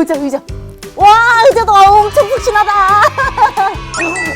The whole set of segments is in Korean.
의자 의자. 와 의자도 엄청 푹신하다.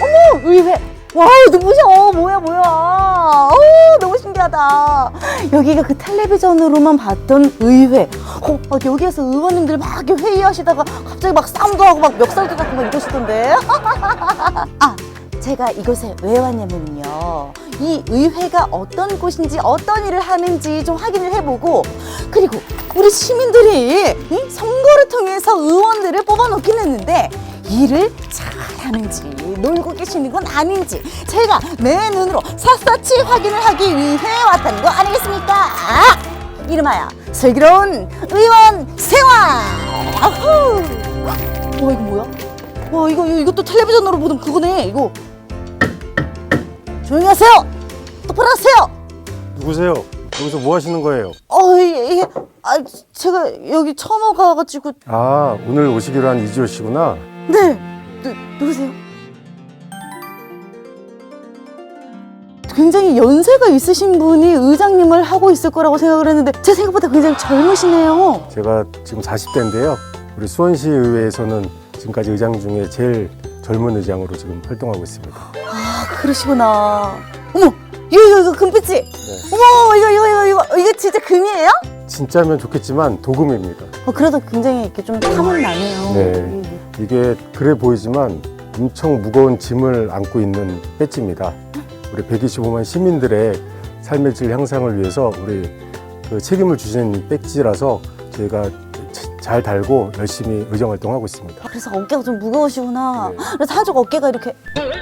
어머 의회. 와 눈부셔. 뭐야 뭐야. 어 너무 신기하다. 여기가 그 텔레비전으로만 봤던 의회. 어, 막 여기에서 의원님들 막 회의하시다가 갑자기 막 싸움도 하고 막 멱살도 잡고 막 이러시던데. 아 제가 이곳에 왜 왔냐면요. 이 의회가 어떤 곳인지 어떤 일을 하는지 좀 확인을 해보고 그리고 우리 시민들이 이 선거를 통해서 의원들을 뽑아놓긴 했는데 일을 잘하는지 놀고 계시는 건 아닌지 제가 내 눈으로 샅샅이 확인을 하기 위해 왔다는 거 아니겠습니까? 아, 이름하여 슬기로운 의원 생활! 아후! 와 이거 뭐야? 와 이거 이것도 텔레비전으로 보던 그거네 이거 조용히 하세요 똑바로 하세요 누구세요? 여기서 뭐 하시는 거예요? 어 이게 아 제가 여기 처음 와가지고 아, 오늘 오시기로 한 이지호 씨구나. 네 누, 누구세요? 굉장히 연세가 있으신 분이 의장님을 하고 있을 거라고 생각을 했는데 제 생각보다 굉장히 젊으시네요 제가 지금 40대인데요. 우리 수원시 의회에서는 지금까지 의장 중에 제일 젊은 의장으로 지금 활동하고 있습니다. 아 그러시구나 어머 이거 이거 이거 금빛이 어머 이거 이거 이거 이거 이게 진짜 금이에요? 진짜면 좋겠지만 도금입니다. 어, 그래도 굉장히 이렇게 좀 탐은 나네요. 네. 이게 그래 보이지만 엄청 무거운 짐을 안고 있는 배지입니다. 우리 125만 시민들의 삶의 질 향상을 위해서 우리 그 책임을 주시는 배지라서 저희가 잘 달고 열심히 의정 활동하고 있습니다. 아, 그래서 어깨가 좀 무거우시구나. 네. 그래서 한쪽 어깨가 이렇게.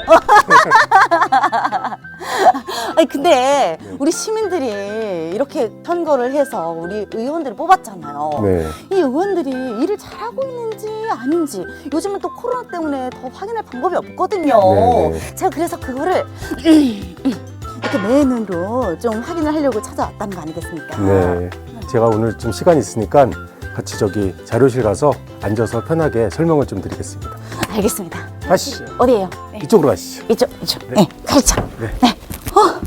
아니 근데 네. 우리 시민들이 이렇게 선거를 해서 우리 의원들을 뽑았잖아요. 네. 이 의원들이 일을 잘하고 있는지 아닌지 요즘은 또 코로나 때문에 더 확인할 방법이 없거든요. 네, 네. 제가 그래서 그거를 이렇게 내 눈으로 좀 확인을 하려고 찾아왔다는 거 아니겠습니까? 네. 제가 오늘 좀 시간이 있으니까 같이 저기 자료실 가서 앉아서 편하게 설명을 좀 드리겠습니다. 알겠습니다. 가시죠. 어디예요? 네. 이쪽으로 가시죠. 이쪽, 이쪽. 네, 가르쳐. 네. 어.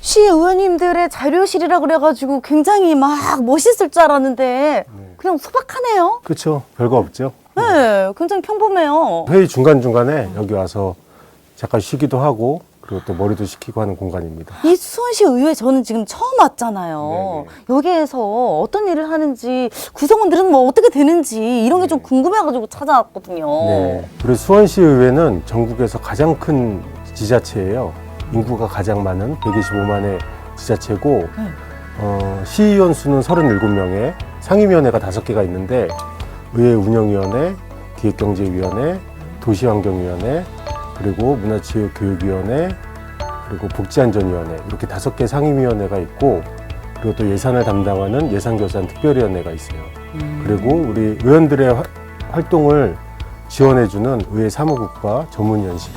시 의원님들의 자료실이라 그래가지고 굉장히 막 멋있을 줄 알았는데 그냥 소박하네요. 그렇죠. 별거 없죠. 네, 굉장히 평범해요. 회의 중간중간에 여기 와서 잠깐 쉬기도 하고 그리고 또 머리도 식히고 하는 공간입니다. 이 수원시 의회 저는 지금 처음 왔잖아요. 여기에서 어떤 일을 하는지 구성원들은 뭐 어떻게 되는지 이런 게 좀 궁금해가지고 찾아왔거든요. 네. 우리 수원시 의회는 전국에서 가장 큰 지자체예요. 인구가 가장 많은 125만의 지자체고 네. 어, 시의원 수는 37명에 상임위원회가 5개가 있는데 의회 운영위원회, 기획경제위원회, 도시환경위원회, 그리고 문화체육교육위원회, 그리고 복지안전위원회 이렇게 다섯 개 상임위원회가 있고 그리고 또 예산을 담당하는 예산결산특별위원회가 있어요. 그리고 우리 의원들의 화- 활동을 지원해주는 의회 사무국과 전문위원실이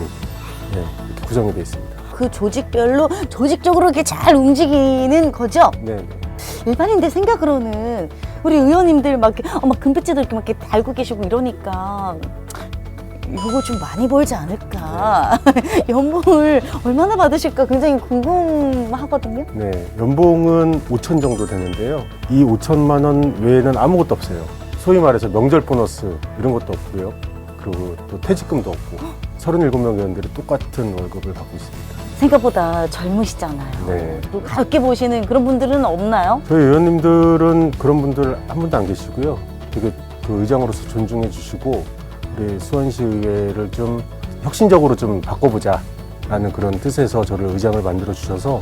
네, 이렇게 구성이 되어 있습니다. 그 조직별로 조직적으로 이렇게 잘 움직이는 거죠? 네, 네. 일반인들 생각으로는 우리 의원님들 막, 이렇게, 어, 막 금빛지도 이렇게 막 이렇게 달고 계시고 이러니까 이거 좀 많이 벌지 않을까. 연봉을 얼마나 받으실까 굉장히 궁금하거든요. 네, 연봉은 5천 정도 되는데요. 이 5천만 원 외에는 아무것도 없어요. 소위 말해서 명절 보너스 이런 것도 없고요. 그리고 또 퇴직금도 없고 37명 의원들이 똑같은 월급을 받고 있습니다. 생각보다 젊으시잖아요. 네. 또 가볍게 보시는 그런 분들은 없나요? 저희 의원님들은 그런 분들 한 분도 안 계시고요. 되게 그 의장으로서 존중해 주시고 수원시 의회를 좀 혁신적으로 좀 바꿔보자 라는 그런 뜻에서 저를 의장을 만들어 주셔서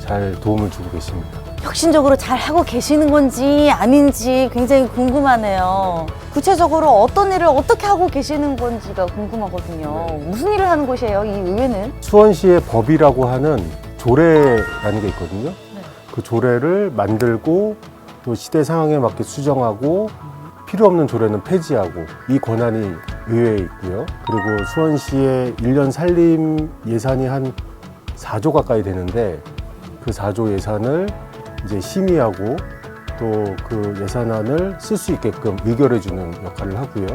잘 도움을 주고 계십니다. 혁신적으로 잘 하고 계시는 건지 아닌지 굉장히 궁금하네요. 구체적으로 어떤 일을 어떻게 하고 계시는 건지가 궁금하거든요. 네. 무슨 일을 하는 곳이에요, 이 의회는? 수원시의 법이라고 하는 조례라는 게 있거든요. 그 조례를 만들고 또 시대 상황에 맞게 수정하고 필요 없는 조례는 폐지하고 이 권한이 의회에 있고요. 그리고 수원시의 일년 살림 예산이 한 4조 가까이 되는데 그 4조 예산을 이제 심의하고 또 그 예산안을 쓸 수 있게끔 의결해 주는 역할을 하고요.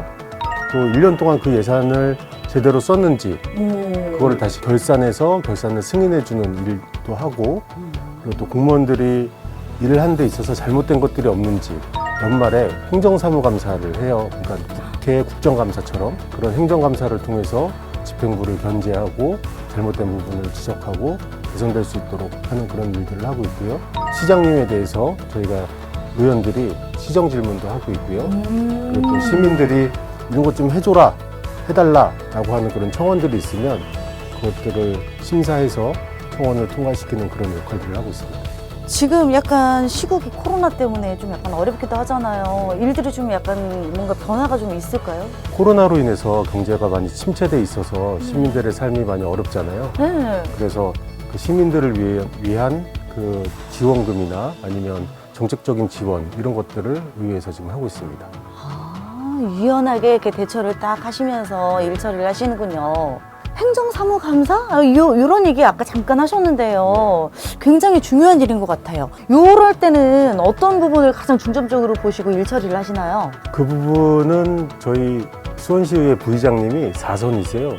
또 1년 동안 그 예산을 제대로 썼는지 그거를 다시 결산해서 결산을 승인해 주는 일도 하고 그리고 또 공무원들이 일을 하는 데 있어서 잘못된 것들이 없는지 연말에 행정사무감사를 해요. 그러니까 국회 국정감사처럼 그런 행정감사를 통해서 집행부를 견제하고 잘못된 부분을 지적하고 개선될 수 있도록 하는 그런 일들을 하고 있고요. 시장님에 대해서 저희가 의원들이 시정 질문도 하고 있고요. 그리고 또 시민들이 이런 것 좀 해줘라, 해달라라고 하는 그런 청원들이 있으면 그것들을 심사해서 청원을 통과시키는 그런 역할들을 하고 있습니다. 지금 약간 시국이 코로나 때문에 좀 약간 어렵기도 하잖아요. 일들이 좀 약간 뭔가 변화가 좀 있을까요? 코로나로 인해서 경제가 많이 침체돼 있어서 시민들의 삶이 많이 어렵잖아요. 네. 그래서 그 시민들을 위해, 위한 그 지원금이나 아니면 정책적인 지원 이런 것들을 의회에서 지금 하고 있습니다. 아, 유연하게 이렇게 대처를 딱 하시면서 일 처리를 하시는군요. 행정사무감사? 아, 요, 요런 얘기 아까 잠깐 하셨는데요. 굉장히 중요한 일인 것 같아요. 요럴 때는 어떤 부분을 가장 중점적으로 보시고 일 처리를 하시나요? 그 부분은 저희 수원시의회 부의장님이 사선이세요.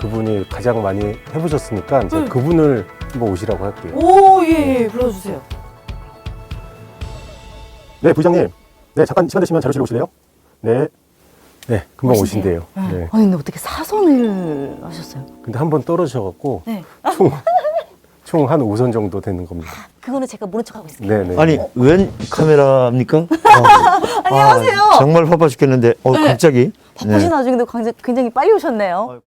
그분이 가장 많이 해보셨으니까 이제 음. 그분을 한번 오시라고 할게요. 오, 예, 예, 불러주세요. 네, 부의장님. 네, 잠깐 시간 되시면 자료실로 오실래요? 네. 네, 금방 오신대요? 오신대요. 네. 아니, 근데 어떻게 사선을 하셨어요? 근데 한 번 떨어지셔갖고 네. 총, 총한 5선 정도 되는 겁니다. 그거는 제가 모른 척하고 있습니다. 네네. 아니 웬 카메라입니까? 어. 안녕하세요. 아, 정말 바빠 죽겠는데 어 네. 갑자기 바쁘신 와중에도 굉장히, 굉장히 빨리 오셨네요.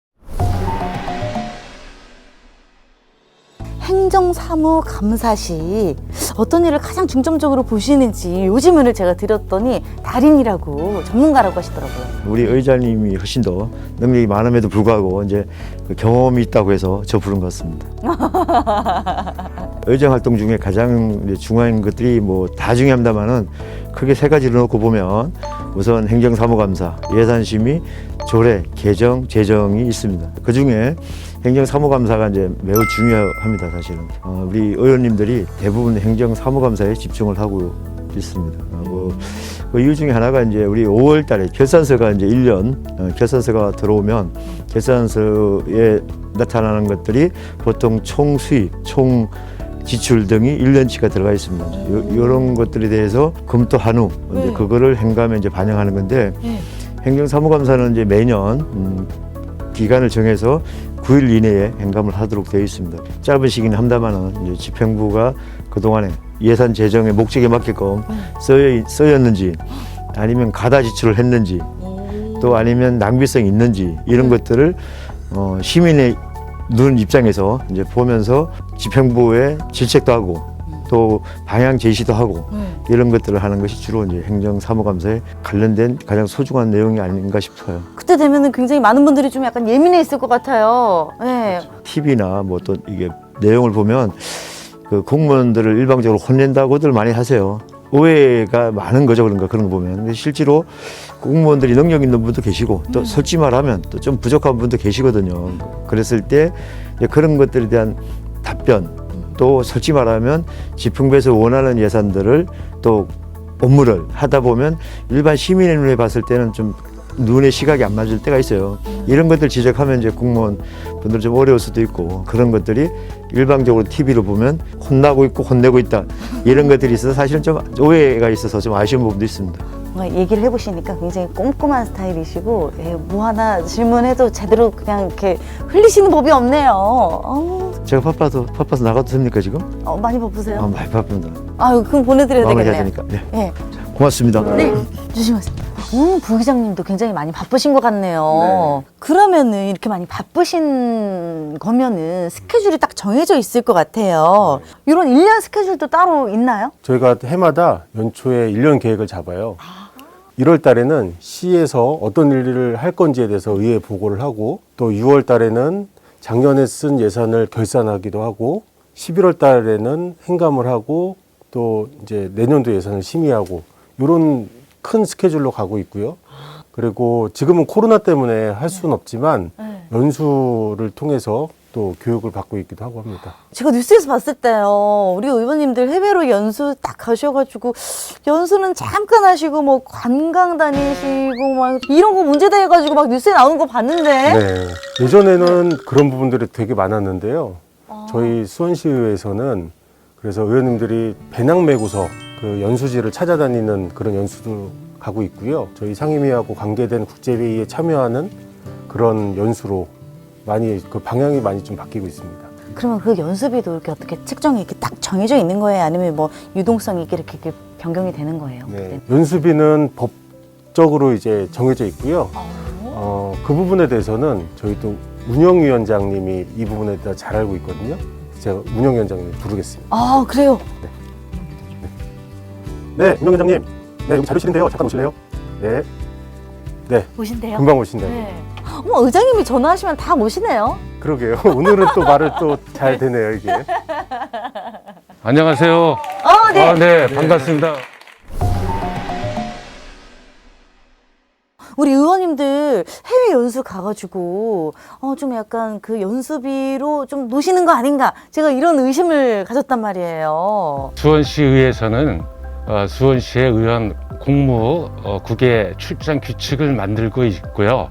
행정사무 감사 시 어떤 일을 가장 중점적으로 보시는지 요즘을 제가 드렸더니 달인이라고 전문가라고 하시더라고요. 우리 의장님이 훨씬 더 능력이 많음에도 불구하고 이제 그 경험이 있다고 해서 저 부른 것 같습니다. 의정 활동 중에 가장 이제 중요한 것들이 뭐 다 중요합니다만은 크게 세 가지를 놓고 보면 우선 행정사무감사, 예산심의, 조례, 개정, 재정이 있습니다. 그 중에 행정사무감사가 이제 매우 중요합니다, 사실은. 어, 우리 의원님들이 대부분 행정사무감사에 집중을 하고 있습니다. 어, 뭐, 그 이유 중에 하나가 이제 우리 5월 달에 결산서가 이제 1년, 어, 결산서가 들어오면 결산서에 나타나는 것들이 보통 총 수입, 총 지출 등이 1년치가 들어가 있습니다. 이런 것들에 대해서 검토한 후 이제 네. 그거를 행감에 이제 반영하는 건데 네. 행정사무감사는 이제 매년 음, 기간을 정해서 9일 이내에 행감을 하도록 되어 있습니다. 짧은 시기는 합니다만은 이제 집행부가 그 동안에 예산 재정의 목적에 맞게끔 쓰여, 쓰였는지 아니면 가다 지출을 했는지 또 아니면 낭비성이 있는지 이런 것들을 어, 시민의 눈 입장에서 이제 보면서 집행부에 질책도 하고 또 방향 제시도 하고 이런 것들을 하는 것이 주로 이제 행정사무감사에 관련된 가장 소중한 내용이 아닌가 싶어요. 그때 되면은 굉장히 많은 분들이 좀 약간 예민해 있을 것 같아요. 네. TV나 뭐 또 이게 내용을 보면 그 공무원들을 일방적으로 혼낸다고들 많이 하세요. 오해가 많은 거죠 그런 거 그런 거 보면 근데 실제로 공무원들이 능력 있는 분도 계시고 또 솔직히 말하면 또 좀 부족한 분도 계시거든요. 그랬을 때 이제 그런 것들에 대한 답변 또 솔직히 말하면 집행부에서 원하는 예산들을 또 업무를 하다 보면 일반 시민의 눈에 봤을 때는 좀 눈의 시각이 안 맞을 때가 있어요. 이런 것들 지적하면 이제 공무원 분들 좀 어려울 수도 있고 그런 것들이 일방적으로 TV로 보면 혼나고 있고 혼내고 있다 이런 것들이 있어서 사실은 좀 오해가 있어서 좀 아쉬운 부분도 있습니다. 뭔가 얘기를 해보시니까 굉장히 꼼꼼한 스타일이시고 예, 뭐 하나 질문해도 제대로 그냥 이렇게 흘리시는 법이 없네요. 어, 제가 바빠서 바빠서 나가도 됩니까 지금? 어, 많이 바쁘세요? 아, 많이 바쁩니다. 아유 그럼 보내드려야 마무리 해야 되겠네요. 되니까. 네. 예. 고맙습니다. 네, 조심하세요. 음, 부기장님도 굉장히 많이 바쁘신 것 같네요. 그러면은 이렇게 많이 바쁘신 거면은 스케줄이 딱 정해져 있을 것 같아요. 이런 일년 스케줄도 따로 있나요? 저희가 해마다 연초에 일년 계획을 잡아요. 1월 달에는 시에서 어떤 일을 할 건지에 대해서 의회 보고를 하고 또 6월 달에는 작년에 쓴 예산을 결산하기도 하고 11월 달에는 행감을 하고 또 이제 내년도 예산을 심의하고 이런 큰 스케줄로 가고 있고요. 그리고 지금은 코로나 때문에 할 수는 없지만 네. 연수를 통해서 또 교육을 받고 있기도 하고 합니다. 제가 뉴스에서 봤을 때요, 우리 의원님들 해외로 연수 딱 가셔가지고, 연수는 잠깐 하시고, 뭐, 관광 다니시고, 막, 이런 거 문제다 해가지고, 막 뉴스에 나오는 거 봤는데. 네. 예전에는 그런 부분들이 되게 많았는데요. 저희 수원시의회에서는 그래서 의원님들이 배낭 메고서 그 연수지를 찾아다니는 그런 연수도 가고 있고요. 저희 상임위하고 관계된 국제회의에 참여하는 그런 연수로 많이 그 방향이 많이 좀 바뀌고 있습니다. 그러면 그 연습비도 이렇게 어떻게 책정이 이렇게 딱 정해져 있는 거예요? 아니면 뭐 유동성이 이렇게, 이렇게, 이렇게 변경이 되는 거예요? 네. 연수비는 법적으로 이제 정해져 있고요. 어, 그 부분에 대해서는 저희 또 운영위원장님이 이 부분에 대해 잘 알고 있거든요. 제가 운영위원장님 부르겠습니다. 아 그래요? 네, 운영위원장님. 네, 여기 자료실인데요. 잠깐 오실래요? 네. 네, 오신대요? 금방 오신다요. 네. 어머 의장님이 전화하시면 다 오시네요. 그러게요. 오늘은 또 말을 또 잘 되네요, 이게. 안녕하세요. 어, 네. 아, 네, 반갑습니다. 우리 의원님들 해외 연수 가가지고 어 좀 약간 그 연수비로 좀 노시는 거 아닌가? 제가 이런 의심을 가졌단 말이에요. 수원시의회에서는 어, 수원시의 의원 공무 어, 국외 출장 규칙을 만들고 있고요.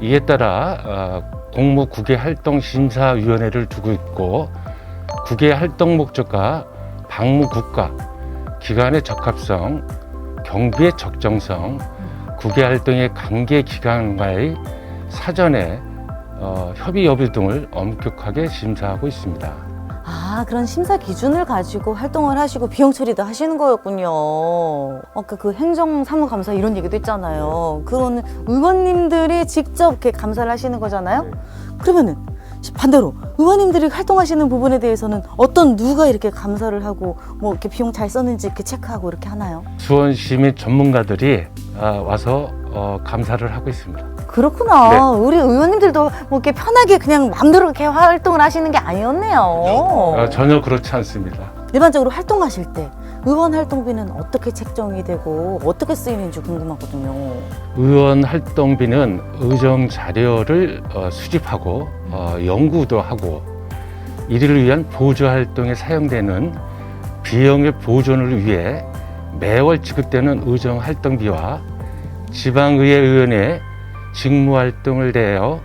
이에 따라 어, 공무 국외 활동 심사위원회를 두고 있고 국외 활동 목적과 방무 국가, 기간의 적합성, 경비의 적정성, 국외 활동의 관계 기관과의 사전에 어, 협의 여부 등을 엄격하게 심사하고 있습니다. 아 그런 심사 기준을 가지고 활동을 하시고 비용 처리도 하시는 거였군요. 아까 그 행정 사무감사 이런 얘기도 있잖아요. 그거는 의원님들이 직접 이렇게 감사를 하시는 거잖아요. 네. 그러면은 반대로 의원님들이 활동하시는 부분에 대해서는 어떤 누가 이렇게 감사를 하고 뭐 이렇게 비용 잘 썼는지 이렇게 체크하고 이렇게 하나요? 수원시 민 전문가들이 아, 와서 어, 감사를 하고 있습니다. 그렇구나. 네. 우리 의원님들도 뭐 이렇게 편하게 그냥 마음대로 이렇게 활동을 하시는 게 아니었네요. 어, 전혀 그렇지 않습니다. 일반적으로 활동하실 때 의원 활동비는 어떻게 책정이 되고 어떻게 쓰이는지 궁금하거든요. 의원 활동비는 의정 자료를 어, 수집하고 어, 연구도 하고 이를 위한 보조 활동에 사용되는 비용의 보존을 위해 매월 지급되는 의정 활동비와 지방의회 의원의 직무 활동을 대하여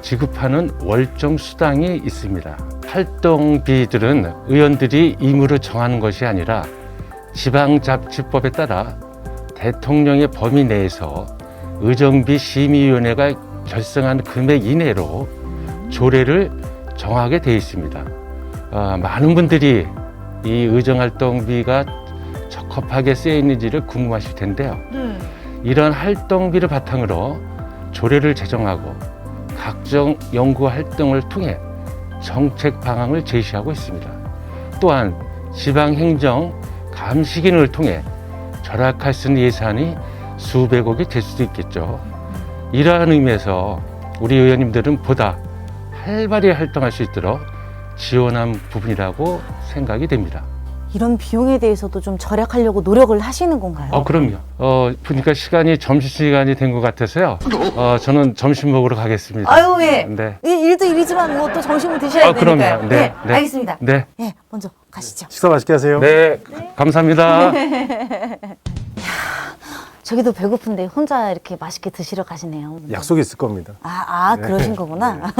지급하는 월정 수당이 있습니다. 활동비들은 의원들이 임의로 정하는 것이 아니라 지방자치법에 따라 대통령의 범위 내에서 의정비 심의위원회가 결정한 금액 이내로 조례를 정하게 되어 있습니다. 아, 많은 분들이 이 의정활동비가 적합하게 쓰여 있는지를 궁금하실 텐데요. 이런 활동비를 바탕으로 조례를 제정하고 각종 연구 활동을 통해 정책 방향을 제시하고 있습니다. 또한 지방행정 감시기능을 통해 절약할 수 있는 예산이 수백억이 될 수도 있겠죠. 이러한 의미에서 우리 의원님들은 보다 활발히 활동할 수 있도록 지원한 부분이라고 생각이 됩니다. 이런 비용에 대해서도 좀 절약하려고 노력을 하시는 건가요? 어, 그럼요. 어, 보니까 시간이 점심시간이 된 것 같아서요. 어, 저는 점심 먹으러 가겠습니다. 아유, 예. 네. 이 일도 일이지만 뭐 또 점심을 드셔야 아, 그럼요. 되니까요. 네, 예, 네. 알겠습니다. 네. 예, 먼저 가시죠. 식사 맛있게 하세요. 네. 감사합니다. 저기도 배고픈데 혼자 이렇게 맛있게 드시러 가시네요. 약속이 있을 겁니다. 아, 아 네. 그러신 거구나.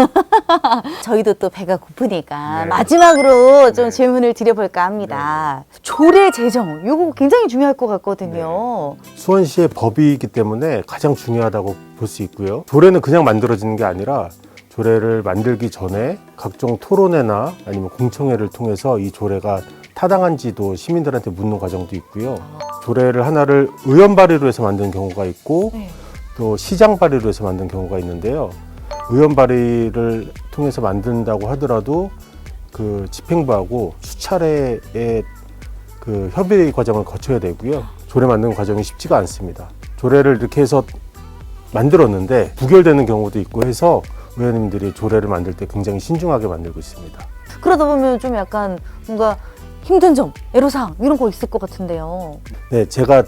저희도 또 배가 고프니까 네. 마지막으로 좀 네. 질문을 드려볼까 합니다. 조례 제정, 이거 굉장히 중요할 것 같거든요. 수원시의 법이기 때문에 가장 중요하다고 볼 수 있고요. 조례는 그냥 만들어지는 게 아니라 조례를 만들기 전에 각종 토론회나 아니면 공청회를 통해서 이 조례가 타당한지도 시민들한테 묻는 과정도 있고요. 조례를 하나를 의원 발의로 해서 만든 경우가 있고 네. 또 시장 발의로 해서 만든 경우가 있는데요. 의원 발의를 통해서 만든다고 하더라도 그 집행부하고 수차례의 그 협의 과정을 거쳐야 되고요. 조례 만드는 과정이 쉽지가 않습니다. 조례를 이렇게 해서 만들었는데 부결되는 경우도 있고 해서 의원님들이 조례를 만들 때 굉장히 신중하게 만들고 있습니다. 그러다 보면 좀 약간 뭔가 힘든 점, 애로사항 이런 거 있을 것 같은데요. 네, 제가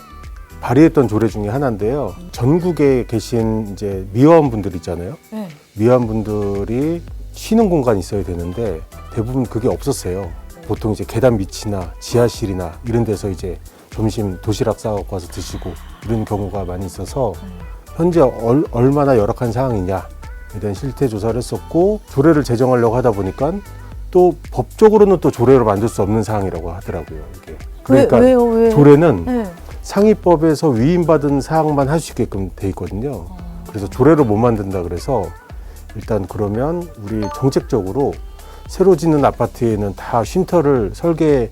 발의했던 조례 중에 하나인데요. 전국에 계신 이제 미화원분들 있잖아요. 네. 미화원분들이 쉬는 공간이 있어야 되는데 대부분 그게 없었어요. 보통 이제 계단 밑이나 지하실이나 이런 데서 이제 점심 도시락 싸갖고 와서 드시고 이런 경우가 많이 있어서 현재 얼, 얼마나 열악한 상황이냐에 대한 실태 조사를 했었고 조례를 제정하려고 하다 보니까 또 법적으로는 또 조례로 만들 수 없는 사항이라고 하더라고요. 이게. 왜, 그러니까 왜 요? 왜? 조례는 네. 상위법에서 위임받은 사항만 할 수 있게끔 돼 있거든요. 그래서 조례로 못 만든다 그래서 일단 그러면 우리 정책적으로 새로 짓는 아파트에는 다 쉼터를 설계에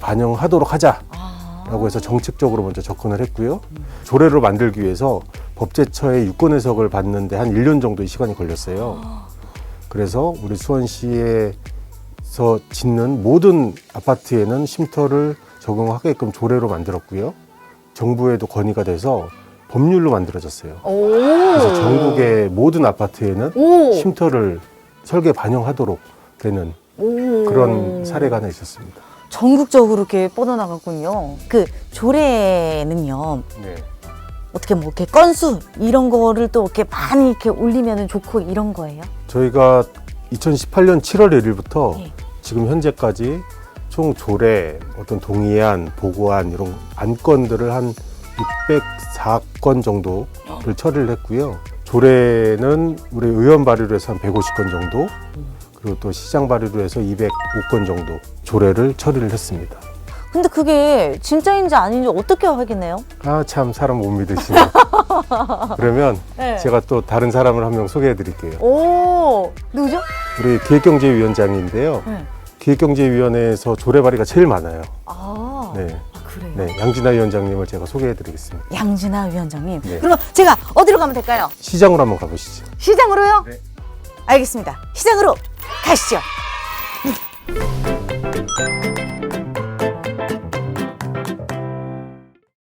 반영하도록 하자라고 아. 해서 정책적으로 먼저 접근을 했고요. 조례로 만들기 위해서 법제처의 유권 해석을 받는데 한 1년 정도의 시간이 걸렸어요. 그래서 우리 수원시 에서 짓는 모든 아파트에는 쉼터를 적용하게끔 조례로 만들었고요. 정부에도 건의가 돼서 법률로 만들어졌어요. 오. 그래서 전국의 모든 아파트에는 오. 쉼터를 설계 반영하도록 되는 오. 그런 사례가 하나 있었습니다. 전국적으로 이렇게 뻗어나갔군요. 그 조례는요. 네. 어떻게 뭐 이렇게 건수 이런 거를 또 이렇게 많이 이렇게 올리면 좋고 이런 거예요? 저희가 2018년 7월 1일부터 예. 지금 현재까지 총 조례, 어떤 동의안, 보고안 이런 안건들을 한 604건 정도를 처리를 했고요. 조례는 우리 의원 발의로 해서 한 150건 정도, 그리고 또 시장 발의로 해서 205건 정도 조례를 처리를 했습니다. 근데 그게 진짜인지 아닌지 어떻게 확인해요? 아, 참, 사람 못 믿으시네. 그러면 네. 제가 또 다른 사람을 한 명 소개해 드릴게요. 오. 누구죠? 우리 기획경제위원장인데요. 네. 기획경제위원회에서 조례 발의가 제일 많아요. 아. 네. 아, 그래요? 네, 양진아 위원장님을 제가 소개해 드리겠습니다. 양진아 위원장님. 네. 그럼 제가 어디로 가면 될까요? 시장으로 한번 가보시죠. 시장으로요? 네. 알겠습니다. 시장으로 가시죠.